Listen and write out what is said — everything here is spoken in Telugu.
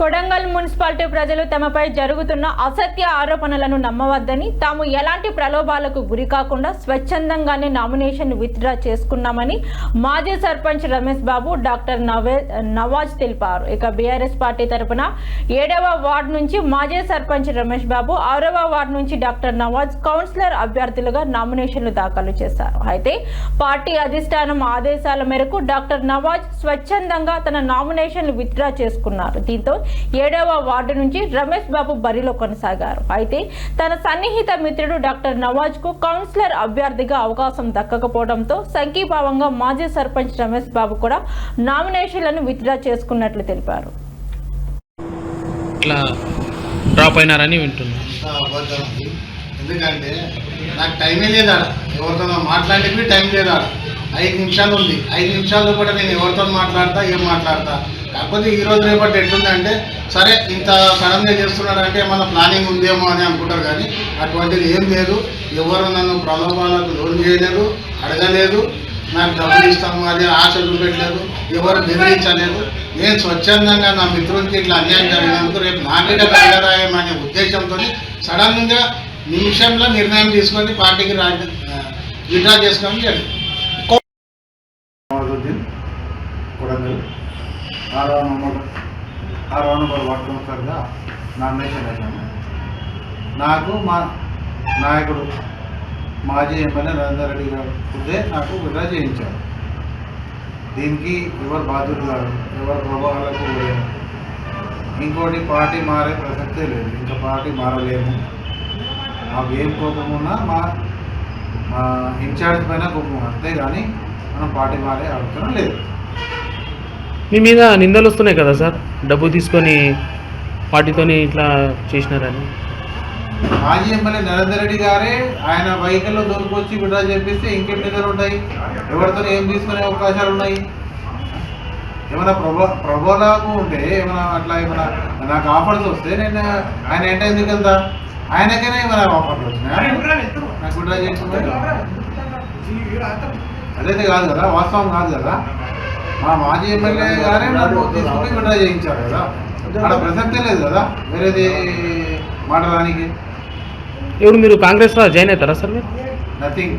కొడంగల్ మున్సిపాలిటీ ప్రజలు తమపై జరుగుతున్న అసత్య ఆరోపణలను నమ్మవద్దని తాము ఎలాంటి ప్రలోభాలకు గురి కాకుండా స్వచ్ఛందంగానే నామినేషన్ విత్డ్రా చేసుకున్నామని మాజీ సర్పంచ్ రమేష్ బాబు డాక్టర్ నవే నవాజ్ తెలిపారు. ఇక బీఆర్ఎస్ పార్టీ తరపున ఏడవ వార్డు నుంచి మాజీ సర్పంచ్ రమేష్ బాబు ఆరవ వార్డు నుంచి డాక్టర్ నవాజ్ కౌన్సిలర్ అభ్యర్థులుగా నామినేషన్లు దాఖలు చేశారు. అయితే పార్టీ అధిష్టానం ఆదేశాల మేరకు డాక్టర్ నవాజ్ స్వచ్ఛందంగా తన నామినేషన్లు విత్డ్రా చేసుకున్నారు. దీంతో ఏడవ వార్డు నుంచి రమేష్ బాబు బరిలో కొనసాగారు. అయితే తన సన్నిహిత మిత్రుడు డాక్టర్ నవాజ్కు కౌన్సిలర్ అభ్యర్థిగా అవకాశం దక్కకపోవడంతో సంఘీభావంగా మాజీ సర్పంచ్ రమేష్ బాబు కూడా నామినేషన్లను విత్డ్రా చేసుకున్నట్లు తెలిపారు. ఇట్లా డ్రాప్ అయినారని. ఎందుకంటే నాకు టైమే లేదు ఆడ ఎవరితో మాట్లాడేది టైం లేదు ఆడ ఐదు నిమిషాలు ఉంది. ఐదు నిమిషాల్లో కూడా నేను ఎవరితో మాట్లాడతా ఏం మాట్లాడతా? కాకపోతే ఈ రోజు రేపటి ఎట్లుందంటే సరే ఇంత సడన్గా చేస్తున్నాడంటే ఏమన్నా ప్లానింగ్ ఉందేమో అని అనుకుంటారు కానీ అటువంటిది ఏం లేదు. ఎవరు నన్ను ప్రలోభాలకు లోన్ చేయలేదు అడగలేదు నాకు డబ్బులు ఇస్తాము అది ఆశ చూపెట్టలేదు ఎవరు నిర్ణయించలేదు నేను స్వచ్ఛందంగా నా మిత్రులకి ఇట్లా అన్యాయం జరిగినందుకు రేపు నాకే కలగరాయం అనే ఉద్దేశంతో సడన్గా నిమిషంలో నిర్ణయం తీసుకొని పార్టీకి రాజ విడ్రా చేసుకోవడం జరిగింది నవాజుద్దీన్ కొడంగల్ ఆరో నంబర్ ఆరో నంబర్ వార్డు కౌన్సిలర్గా నామినేషన్ వేశాను నాకు మా నాయకుడు మాజీ ఎమ్మెల్యే నరేందర్ రెడ్డి గారు ఉంటే నాకు విడ్రా చేయించారు. దీనికి ఎవరు బాధ్యులు కాదు ఎవరు ప్రభావాలకు లేరు ఇంకోటి పార్టీ మారే ప్రసక్తే లేదు ఇంకా పార్టీ మారలేము. మాకు ఏం కోపం ఉన్నా మా మా ఇన్ఛార్జ్ పైన కోపం అంతేగాని మనం పార్టీ మారే అవసరం లేదు. మీ మీద నిందలు వస్తున్నాయి కదా సార్? డబ్బు తీసుకొని వాటితోని ఇట్లా చేసినారని. మాజీ ఎమ్మెల్యే నరేందర్ రెడ్డి గారే ఆయన వెహికల్లో దొరికొచ్చి విడ్రా చేపిస్తే ఇంకేం నిధులు ఉంటాయి? ఎవరితో ఏం తీసుకునే అవకాశాలు ఉన్నాయి? ఏమైనా ప్రభో ప్రభోలాకు ఉంటే ఏమైనా అట్లా ఏమైనా నాకు ఆఫర్స్ వస్తే నేను ఆయన ఎంట ఎందుకు వెళ్తా? ఆయనకైనా ఏమైనా ఆఫర్లు వచ్చినాయా నాకు విడ్రా చేసుకున్నాయి అదైతే కాదు కదా వాస్తవం కాదు కదా? మా మాజీ ఎమ్మెల్యే గారే నాకు తీసుకుని విడ్రా చేయించారు కదా. అక్కడ ప్రసక్తే లేదు కదా. వేరేది మాట్లాడడానికి? ఇప్పుడు మీరు కాంగ్రెస్లో జాయిన్ అవుతారా సార్ మీరు? నథింగ్